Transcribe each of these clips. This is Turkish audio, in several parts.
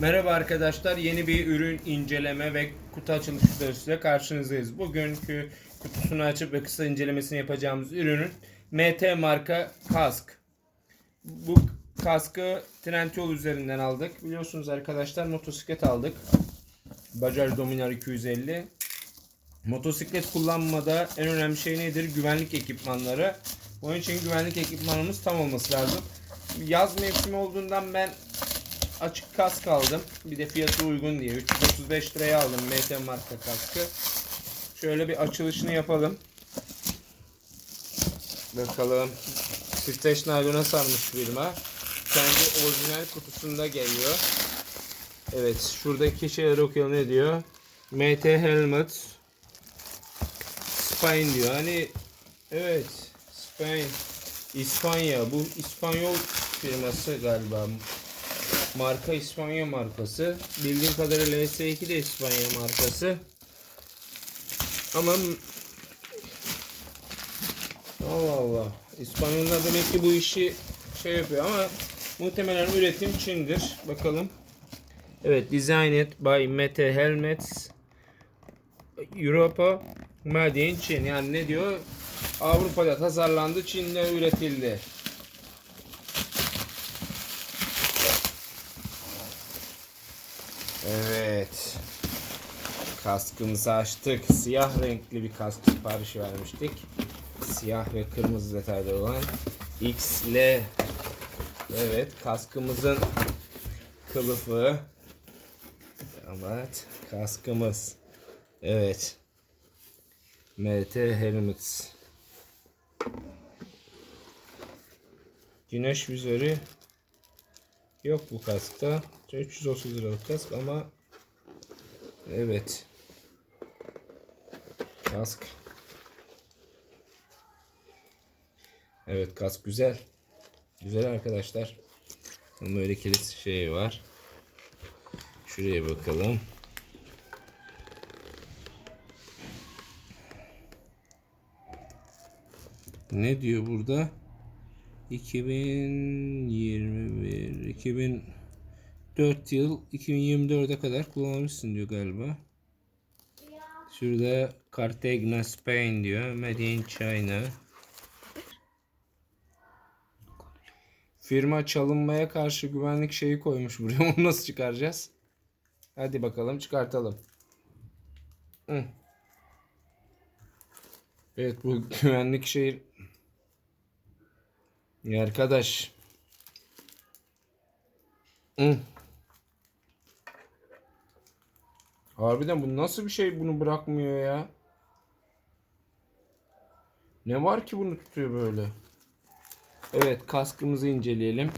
Merhaba arkadaşlar. Yeni bir ürün inceleme ve kutu açılışı videosuyla karşınızdayız. Bugünkü kutusunu açıp ve kısa incelemesini yapacağımız ürünün MT marka kask. Bu kaskı Trendyol üzerinden aldık. Biliyorsunuz arkadaşlar motosiklet aldık. Bajaj Dominar 250. Motosiklet kullanmada en önemli şey nedir? Güvenlik ekipmanları. Onun için güvenlik ekipmanımız tam olması lazım. Yaz mevsimi olduğundan ben açık kask aldım. Bir de fiyatı uygun diye. 335 liraya aldım MT marka kaskı. Şöyle bir açılışını yapalım. Bakalım. Çifteş naylona sarmış firma. Kendi orijinal kutusunda geliyor. Evet. Şuradaki şeyleri okuyalım ne diyor? MT Helmet Spain diyor. Hani evet Spain İspanya. Bu İspanyol firması galiba. Marka İspanya markası. Bildiğim kadarıyla S2 de İspanya markası. Ama Allah Allah. İspanyollar demek ki bu işi şey yapıyor ama muhtemelen üretim Çin'dir. Bakalım. Evet, designed by Mete Helmets Europa Made in Çin. Yani ne diyor? Avrupa'da tasarlandı, Çin'de üretildi. Evet. Kaskımızı açtık. Siyah renkli bir kask siparişi vermiştik. Siyah ve kırmızı detaylı olan XL. Evet, kaskımızın kılıfı. Evet, kaskımız. Evet. MT Helmets. Güneş vizörü yok bu kaskta. 330 liralık kask ama evet. Kask. Evet kask güzel. Güzel arkadaşlar. Ama böyle kilit şey var. Şuraya bakalım. Ne diyor burada? 2021 2004 yıl 2024'e kadar kullanmışsın diyor galiba. Şurada Cartagena Spain diyor. Made in China. Firma çalınmaya karşı güvenlik şeyi koymuş buraya. Onu nasıl çıkaracağız? Hadi bakalım çıkartalım. Hı. Evet bu güvenlik şeyi ya arkadaş. Hı. Harbiden bu nasıl bir şey bunu bırakmıyor ya? Ne var ki bunu tutuyor böyle? Evet kaskımızı inceleyelim.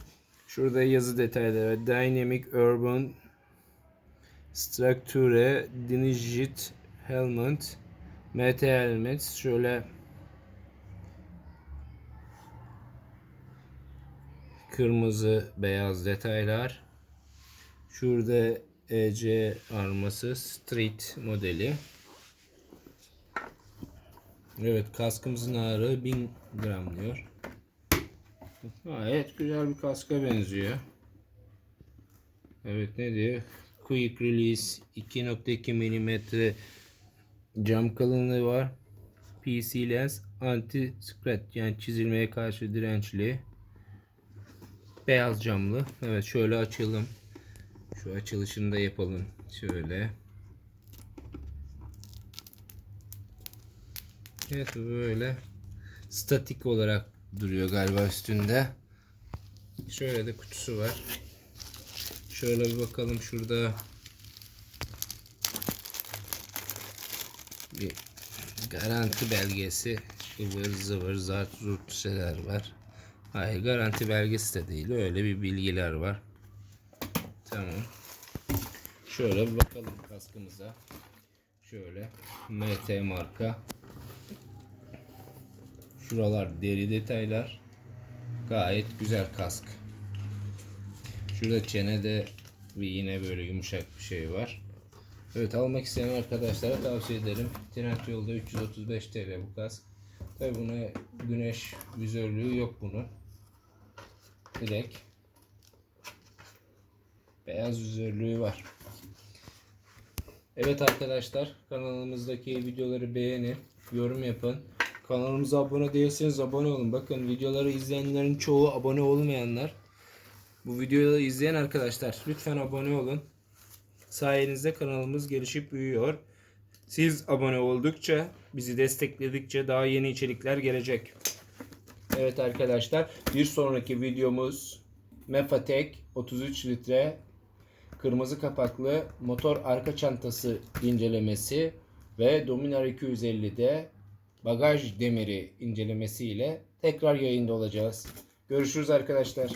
Şurada yazı detayları. Dynamic Urban Structure Digit Helmet MT Helmet şöyle kırmızı beyaz detaylar. Şurada EC arması Street modeli. Evet kaskımızın ağırlığı 1000 gram diyor. Gayet güzel bir kaska benziyor. Evet ne diyor? Quick Release 2.2 mm cam kalınlığı var. PC lens anti scratch yani çizilmeye karşı dirençli. Beyaz camlı. Evet şöyle açalım. Şu açılışını da yapalım. Şöyle. Evet böyle statik olarak duruyor galiba üstünde. Şöyle de kutusu var. Şöyle bir bakalım şurada bir garanti belgesi ıvır zıvır zart zurt şeyler var. Hayır garanti belgesi de değil. Öyle bir bilgiler var. Tamam. Şöyle bir bakalım kaskımıza. Şöyle MT marka. Şuralar deri detaylar. Gayet güzel kask. Şurada çenede bir yine böyle yumuşak bir şey var. Evet almak isteyen arkadaşlara tavsiye ederim. Trend yolda 335 TL bu kask. Tabi buna güneş vizörlüğü yok bunun. Direkt Beyaz üzerliği var. Evet arkadaşlar kanalımızdaki videoları beğenin, yorum yapın. Kanalımıza abone değilseniz abone olun. Bakın videoları izleyenlerin çoğu abone olmayanlar. Bu videoları izleyen arkadaşlar lütfen abone olun. Sayenizde kanalımız gelişip büyüyor. Siz abone oldukça, bizi destekledikçe daha yeni içerikler gelecek. Evet arkadaşlar bir sonraki videomuz Mefatek 33 litre kırmızı kapaklı motor arka çantası incelemesi ve Dominar 250'de bagaj demiri incelemesi ile tekrar yayında olacağız. Görüşürüz arkadaşlar.